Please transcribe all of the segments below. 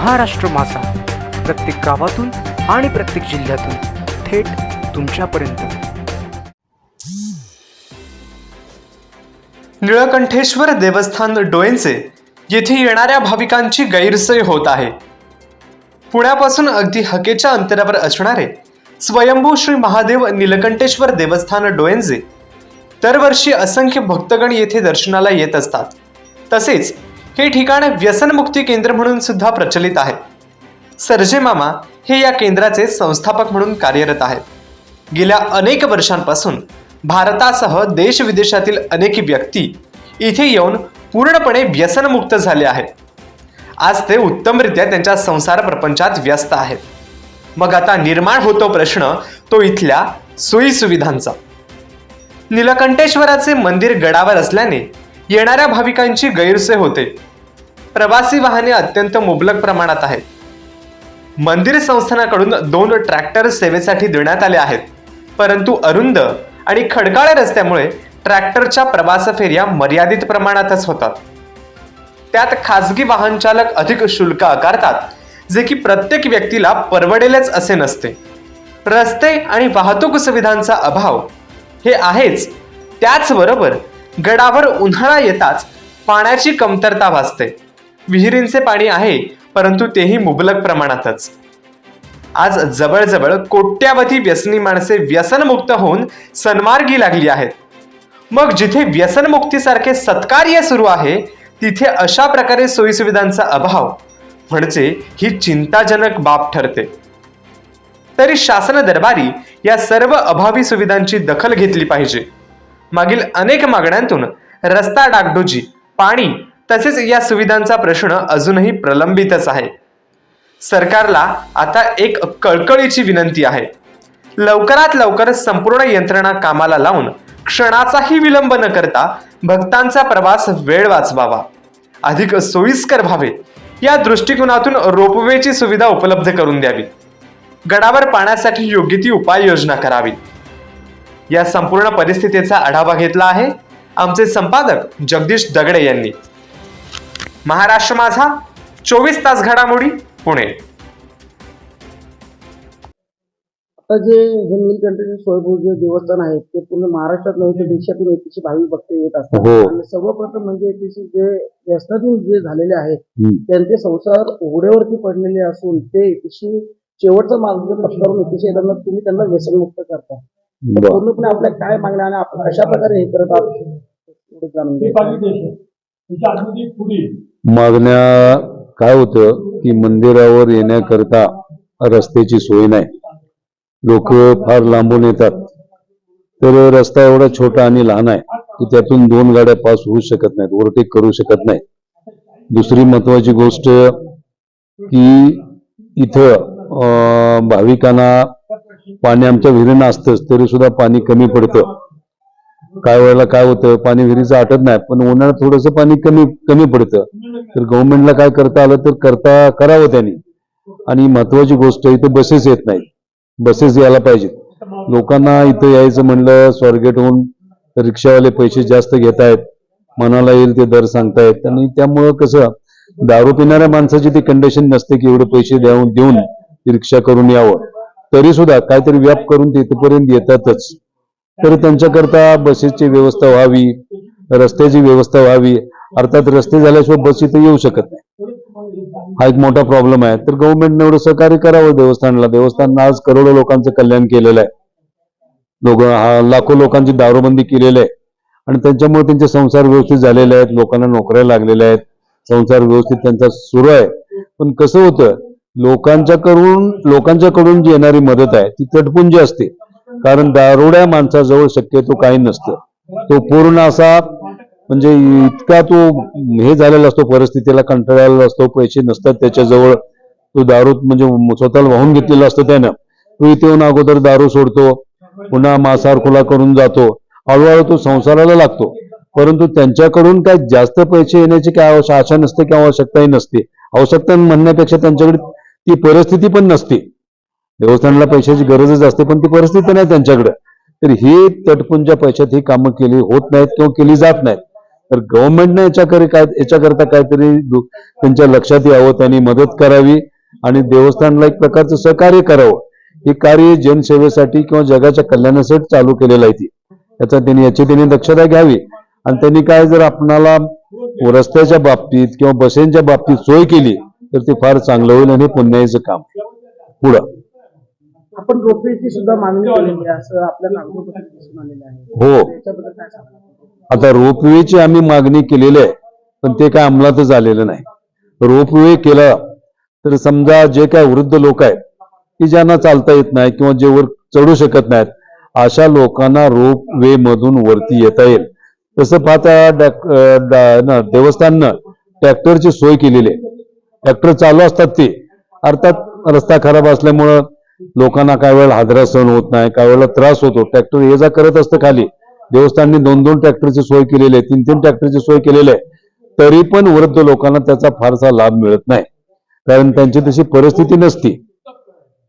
महाराष्ट्र मासा प्रत्येक गावातून आणि प्रत्येक जिल्ह्यातून थेट तुमच्यापर्यंत. निळकंठेश्वर देवस्थान डोळेंचे येथे येणाऱ्या भाविकांची गैरसोय होत आहे. पुण्यापासून अगदी हकेच्या अंतरावर असणारे स्वयंभू श्री महादेव निलकंठेश्वर देवस्थान डोळेंचे दरवर्षी असंख्य भक्तगण येथे दर्शनाला येत असतात. तसेच हे ठिकाण व्यसनमुक्ती केंद्र म्हणून सुद्धा प्रचलित आहे. सरजे मामा हे या केंद्राचे संस्थापक म्हणून कार्यरत आहेत. गेल्या अनेक वर्षांपासून भारतासह देश विदेशातील अनेक व्यक्ती इथे येऊन पूर्णपणे व्यसनमुक्त झाले आहेत. आज ते उत्तमरित्या त्यांच्या संसार प्रपंचात व्यस्त आहेत. मग आता निर्माण होतो प्रश्न तो इथल्या सोयी सुविधांचा निलकंठेश्वराचे मंदिर गडावर असल्याने येणाऱ्या भाविकांची गैरसोय होते. प्रवासी वाहने अत्यंत मुबलक प्रमाणात आहेत. मंदिर संस्थानाकडून दोन ट्रॅक्टर सेवेसाठी देण्यात आले आहेत. परंतु अरुंद आणि खडकाळ रस्त्यामुळे ट्रॅक्टरच्या प्रवास फेऱ्या मर्यादित प्रमाणातच होतात. त्यात खासगी वाहन चालक अधिक शुल्क आकारतात जे की प्रत्येक व्यक्तीला परवडेलच असे नसते. रस्ते आणि वाहतूक सुविधांचा अभाव हे आहेच. त्याचबरोबर गडावर उन्हाळा येताच पाण्याची कमतरता भासते. विहिरींचे पाणी आहे परंतु तेही मुबलक प्रमाणातच. आज जवळजवळ कोट्यावधी व्यसनी माणसे व्यसनमुक्त होऊन सन्मार्गी लागली आहेत. मग जिथे व्यसनमुक्तीसारखे सत्कार्य सुरू आहे तिथे अशा प्रकारे सोयीसुविधांचा अभाव म्हणजे ही चिंताजनक बाब ठरते. तरी शासन दरबारी या सर्व अभावी सुविधांची दखल घेतली पाहिजे. मागील अनेक मागण्यांतून रस्ता डागडोजी पाणी तसेच या सुविधांचा प्रश्न अजूनही प्रलंबितच आहे. सरकारला आता एक कळकळीची विनंती आहे. लवकरात लवकर संपूर्ण यंत्रणा कामाला लावून क्षणाचाही विलंब न करता भक्तांचा प्रवास वेळ वाचवावा. अधिक सोयीस्कर व्हावे. या दृष्टिकोनातून रोपवेची सुविधा उपलब्ध करून द्यावी. गडावर पाण्यासाठी योग्य ती उपाययोजना करावी. या संपूर्ण परिस्थितीचा आढावा घेतला आहे. आमचे संपादक जगदीश दगडे यांनी. महाराष्ट्र माझा चोवीस तास घडामोडी पुणे आता जे हे नीलकंठेश्वर स्वयंभू जे देवस्थान आहे ते पूर्ण महाराष्ट्रात नव्हे तर देशातून एकतीसशे भाविक भक्त येत असतात हो. आणि सर्वप्रथम म्हणजे एकतीसशे जे व्यसनाधीन जे झालेले आहेत हम्म. त्यांचे संसार उघड्यावरती पडलेले असून ते एकतीसशे शेवटचा मार्ग पत्करून एकतीसशे त्यांना तुम्ही त्यांना व्यसनमुक्त करता बर. पूर्णपणे आपल्या काय मागण्या आणि आपण कशा प्रकारे हे करत आहोत एवढं जाणून घ्यायचं. मागण्या काय होतं की मंदिरावर येण्याकरता रस्त्याची सोय नाही. लोक फार लांबून येतात. तर रस्ता एवढा छोटा आणि लहान आहे की त्यातून दोन गाड्या पास होऊ शकत नाहीत ओव्हरटेक करू शकत नाही दुसरी महत्वाची गोष्ट की इथं भाविकांना पाणी आमच्या विहिरीनं असतंच तरी सुद्धा पाणी कमी पडतं. काय वेळेला काय होतं पाणी विहिरीचं आटत नाही पण उन्हाळ्यात थोडंसं पाणी कमी कमी पडतं. तर गव्हर्नमेंटला काय करता आलं तर करता करावं त्यांनी. आणि महत्वाची गोष्ट इथे बसेस येत नाही बसेस यायला पाहिजेत. लोकांना इथं यायचं म्हणलं स्वारगेटहून रिक्षावाले पैसे जास्त घेत आहेत मनाला येईल ते दर सांगतायत. आणि त्यामुळं कसं दारू पिणाऱ्या माणसाची ती कंडिशन नसते की एवढे पैसे देऊन देऊन रिक्षा करून यावं. तरी सुद्धा काहीतरी व्याप करून ते इथपर्यंत येतातच. तर त्यांच्याकरता बसेसची व्यवस्था व्हावी रस्त्याची व्यवस्था व्हावी. अर्थात रस्ते झाल्याशिवाय बस इथे येऊ शकत नाही. हा एक मोठा प्रॉब्लेम आहे. तर गव्हर्नमेंटने एवढं सहकार्य करावं देवस्थानला. देवस्थान आज करोडो लोकांचं कल्याण केलेलं आहे. लोक हा लाखो लोकांची दारूबंदी केलेली आहे. आणि त्यांच्यामुळे त्यांचे संसार व्यवस्थित झालेले आहेत. लोकांना नोकऱ्या लागलेल्या आहेत. संसार व्यवस्थित त्यांचा सुरू आहे. पण कसं होतं? लोकांच्याकडून लोकांच्याकडून जी येणारी मदत आहे ती तटपुंजी असते. कारण दारोड्या माणसाजवळ शक्यतो काही नसतं. तो पूर्ण असा म्हणजे इतका तो हे झालेला असतो परिस्थितीला कंटाळलेला असतो पैसे नसतात त्याच्याजवळ. तो दारू म्हणजे स्वतःला वाहून घेतलेला असतो त्यानं. तो इथे येऊन अगोदर दारू सोडतो पुन्हा मांसाहार खुला करून जातो. हळूहळू तो संसाराला लागतो. परंतु त्यांच्याकडून काय जास्त पैसे येण्याची काय आवश्यक आशा नसते किंवा आवश्यकताही नसते. आवश्यकता म्हणण्यापेक्षा त्यांच्याकडे ती परिस्थिती पण नसते. देवस्थानाला पैशाची गरजच असते पण ती परिस्थिती नाही त्यांच्याकडे. तर ही तटपुंजा पैशात ही कामं केली होत नाहीत किंवा केली जात नाहीत. तर गव्हर्नमेंटने याच्याकडे काय याच्याकरता काहीतरी त्यांच्या लक्षात यावं त्यांनी मदत करावी आणि देवस्थानला एक प्रकारचं सहकार्य करावं. हे कार्य जनसेवेसाठी किंवा जगाच्या कल्याणासाठी चालू केलेलं आहे ती. याचा त्यांनी याची त्यांनी दक्षता घ्यावी. आणि त्यांनी काय जर आपणाला रस्त्याच्या बाबतीत किंवा बसेंच्या बाबतीत सोय केली तर ते फार चांगलं होईल आणि पुण्याचं काम. पुढं. आपण रोपवेची सुद्धा मागणी केलेली आहे असं आपल्या कागदपत्रात दिसून आलेलं आहे. हो. त्याच्याबद्दल काय सांगा आता रोपवेची आम्ही मागणी केलेली आहे पण ते काय अंमलातच आलेलं नाही. रोपवे केला तर समजा जे काय वृद्ध लोक आहेत की ज्यांना चालता येत नाही किंवा जे वर चढू शकत नाहीत अशा लोकांना रोपवे मधून वरती येता येईल. तसं पाहता देवस्थाननं ट्रॅक्टरची सोय केलेली आहे. ट्रॅक्टर चालू असतात ते. अर्थात रस्ता खराब असल्यामुळं लोकांना काही वेळेला हादरा सहन होत नाही काही वेळेला त्रास होतो ट्रॅक्टर ये जा करत असतं खाली. देवस्थानने दोन दोन ट्रॅक्टरची सोय केलेली आहे तीन तीन ट्रॅक्टरची सोय केलेली आहे. तरी पण वृद्ध लोकांना त्याचा फारसा लाभ मिळत नाही. कारण त्यांची तशी परिस्थिती नसती.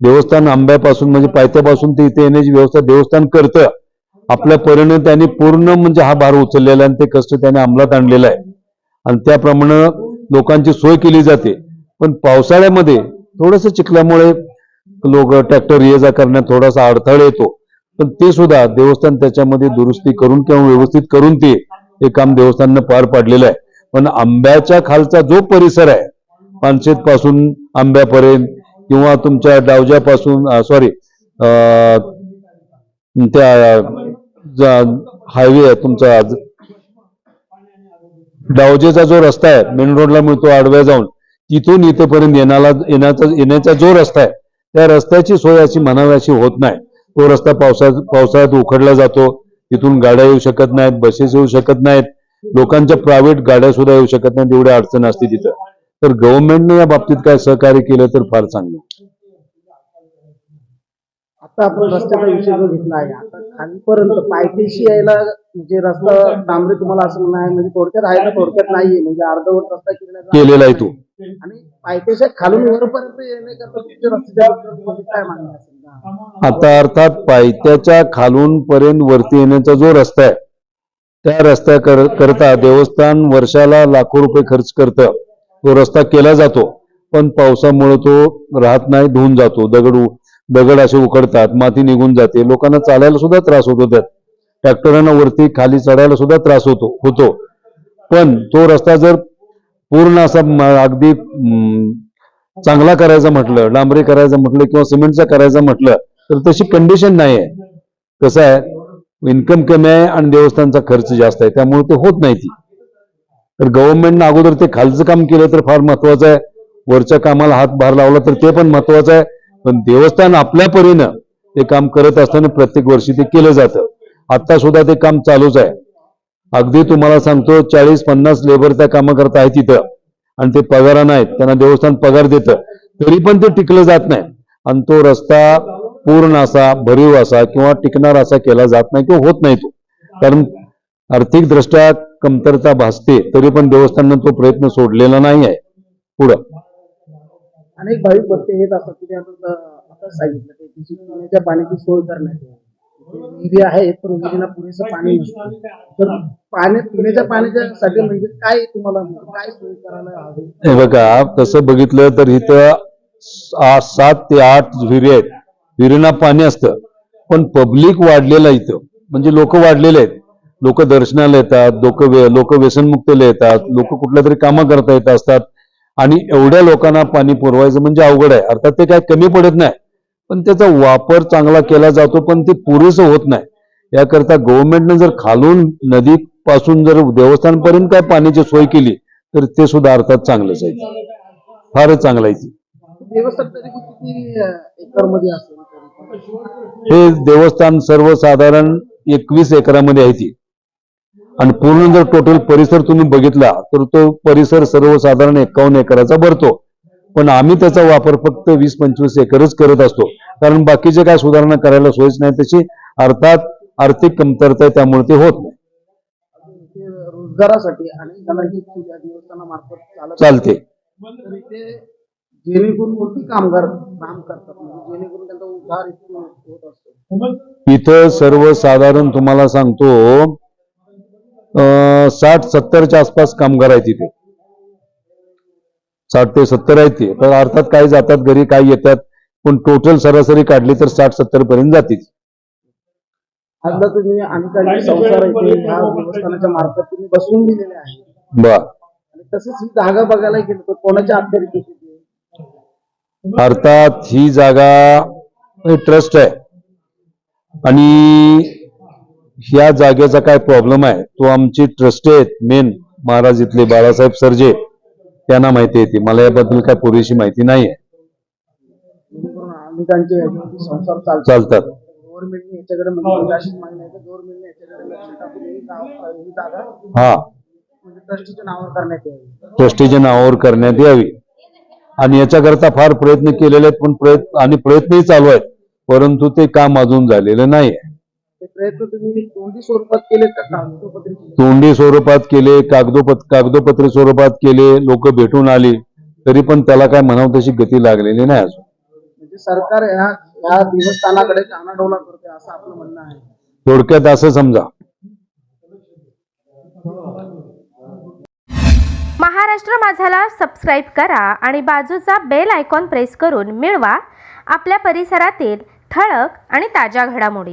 देवस्थान आंब्यापासून म्हणजे पायथ्यापासून ते इथे येण्याची व्यवस्था देवस्थान करतं. आपल्या परीने त्यांनी पूर्ण म्हणजे हा भार उचललेला आहे आणि ते कष्ट त्याने अंमलात आणलेला आहे. आणि त्याप्रमाणे लोकांची सोय केली जाते. पण पावसाळ्यामध्ये थोडस चिखल्यामुळे लोक ट्रॅक्टर ये जा करण्यात थोडासा अडथळा येतो. पण ते सुद्धा देवस्थान त्याच्यामध्ये दुरुस्ती करून किंवा व्यवस्थित करून ते हे काम देवस्थाननं पार पाडलेलं आहे. पण आंब्याच्या खालचा जो परिसर आहे पानशेत पासून आंब्यापर्यंत किंवा तुमच्या डावज्यापासून सॉरी त्या हायवे आहे तुमचा डावजेचा जो रस्ता आहे मेन रोडला मिळतो आडव्या जाऊन. तिथून इथेपर्यंत येण्याला येण्याचा येण्याचा जो रस्ता आहे त्या रस्त्याची सोय अशी म्हणाव्याशी होत नाही. तो रस्ता पावसाळ्यात पावसाळ्यात उखडला जातो. तिथून गाड्या येऊ शकत नाहीत बसेस येऊ शकत नाहीत. लोकांच्या प्रायव्हेट गाड्या सुद्धा येऊ शकत नाहीत एवढ्या अडचण असते तिथं. तर गव्हर्नमेंटने या बाबतीत काय सहकार्य केलं तर फार चांगलं. आता आपण रस्त्याचा विषय जो घेतला आहे आता खालीपर्यंत पायथ्याशी यायला म्हणजे रस्ता डांबरी तुम्हाला असं म्हणणं आहे म्हणजे थोडक्यात आहे ना थोडक्यात नाहीये म्हणजे अर्धवट रस्ता केलेला आहे. तो. आणि पायथ्याच्या खालून वरपर्यंत येण्याकरता तुमच्या रस्त्याच्या बाबतीत काय मागणी असेल का? आता अर्थात पायथ्याच्या खालून पर्यंत वरती येण्याचा जो रस्ता आहे त्या रस्त्या कर- करता देवस्थान वर्षाला लाखो रुपये खर्च करतं. तो रस्ता केला जातो पण पावसामुळे तो राहत नाही धुवून जातो दगड दगड असे उकडतात माती निघून जाते लोकांना चालायला सुद्धा त्रास होतो त्यात. ट्रॅक्टरांना वरती खाली चढायला सुद्धा त्रास होतो होतो. पण तो रस्ता जर पूर्ण असा अगदी चांगला करायचा म्हटलं डांबरी करायचं म्हटलं किंवा सिमेंटचा करायचं म्हटलं तर तशी कंडिशन नाही आहे कसं आहे? इन्कम कमी आहे आणि देवस्थानचा खर्च जास्त आहे त्यामुळे ते होत नाही ती. तर गव्हर्नमेंटनं अगोदर ते खालचं काम केलं तर फार महत्वाचं आहे. वरच्या कामाला हातभार लावला तर ते पण महत्वाचं आहे. पण देवस्थान आपल्या परीनं ते काम करत असताना प्रत्येक वर्षी ते केलं जातं. आता सुद्धा ते काम चालूच आहे. अगदी तुम्हाला सांगतो चाळीस पन्नास लेबर त्या कामाकरता आहे तिथं. आणि ते पगारा नाहीत त्यांना देवस्थान पगार देतं. तरी पण ते टिकलं जात नाही. आणि तो रस्ता पूर्ण असा भरीव असा किंवा टिकणार असा केला जात नाही किंवा होत नाही तो. कारण आर्थिक दृष्ट्या कमतरता भासते तरी पण देवस्थाननं तो प्रयत्न सोडलेला नाही आहे. पुढं. अनेक भाविक भक्त येत असतात. तिथे आता सांगितलं ते तिची पिण्याच्या पाण्याची सोय करण्यात विहिरी आहे पण विहिरीला पुरेसं पाणी नसतं. तर पाण्या पिण्याच्या पाण्याच्या साठी म्हणजे काय तुम्हाला म्हणजे काय सोय करायला हवी? हे बघा तसं बघितलं तर इथं सा- सात ते आठ विहिरी आहेत. विहिरींना पाणी असतं. पण पब्लिक वाढलेलं आहे इथं. म्हणजे लोक वाढलेले आहेत. लोक दर्शनाला येतात लोक लोक व्यसनमुक्तला येतात लोक कुठल्या तरी कामं करता येत असतात. आणि एवढ्या लोकांना पाणी पुरवायचं म्हणजे अवघड आहे. अर्थात ते काय कमी पडत नाही. पण त्याचा वापर चांगला केला जातो पण ते पुरेसं होत नाही. याकरता गव्हर्नमेंटने जर खालून नदी पासून जर देवस्थानपर्यंत काय पाण्याची सोय केली तर ते सुद्धा अर्थात चांगलंच आहे. फारच चांगलं आहे? हे देवस्थान सर्वसाधारण एकवीस एकरामध्ये आहे ती. आणि पूर्ण जर टोटल परिसर तुम्ही बघितला तर तो परिसर सर्वसाधारण एकावन्न एकराचा भरतो. पण आम्ही त्याचा वापर फक्त वीस पंचवीस एकरच करत असतो. कारण बाकीचे काय सुधारणा करायला सोयच नाही तशी अर्थात आर्थिक कमतरता आहे त्यामुळे ते होत नाही. रोजगारासाठी चालत इथे जेणेकरून कोणती कामगार काम करतात. जेणेकरून त्यांचा उद्धार इथे होत असतो. इथं सर्वसाधारण तुम्हाला सांगतो साठ सत्तरच्या आसपास कामगार आहेत तिथे साठ ते सत्तर आहेत ते. तर अर्थात काही जातात घरी काही येतात. पण टोटल सरासरी काढली तर साठ सत्तर पर्यंत जातील. आता तुम्ही अनेकांचे संसार इथे ह्या देवस्थानाच्या मार्फत तुम्ही बसवून दिलेले आहे. बर. आणि तसंच ही जागा बघायला गेलो तर कोणाच्या अखत्यारीत येते ती? अर्थात ही जागा ट्रस्ट आहे. आणि ह्या जागेचा काय प्रॉब्लेम आहे? तो आमचे ट्रस्टी आहेत मेन महाराज इथले बाळासाहेब सरजे. त्यांना माहिती येते मला याबद्दल काय पुरेशी माहिती नाही आहे चालतात. चालतात म्हणजे मागणी आहे टाकून ही हा म्हणजे ट्रस्टीच्या नावावर करण्यात यावी. ट्रस्टीच्या आणि याच्याकरता फार प्रयत्न केलेले आहेत पण प्रयत्न आणि प्रयत्नही चालू आहेत. परंतु ते काम अजून झालेलं नाही ते प्रयत्न तुम्ही तोंडी स्वरूपात केले का? कागदोपत्री? तोंडी स्वरूपात केले कागदोपत कागदोपत्री स्वरूपात केले लोक भेटून आली तरी पण त्याला काय म्हणावं तशी गती लागलेली नाही अजून. म्हणजे सरकार ह्या देवस्थानाकडे कानाडोला करते असं आपलं म्हणणं आहे. थोडक्यात असं समजा. महाराष्ट्र माझाला सबस्क्राईब करा आणि बाजूचा बेल आयकॉन प्रेस करून मिळवा. आपल्या परिसरातील ठळक आणि ताज्या घडामोडी.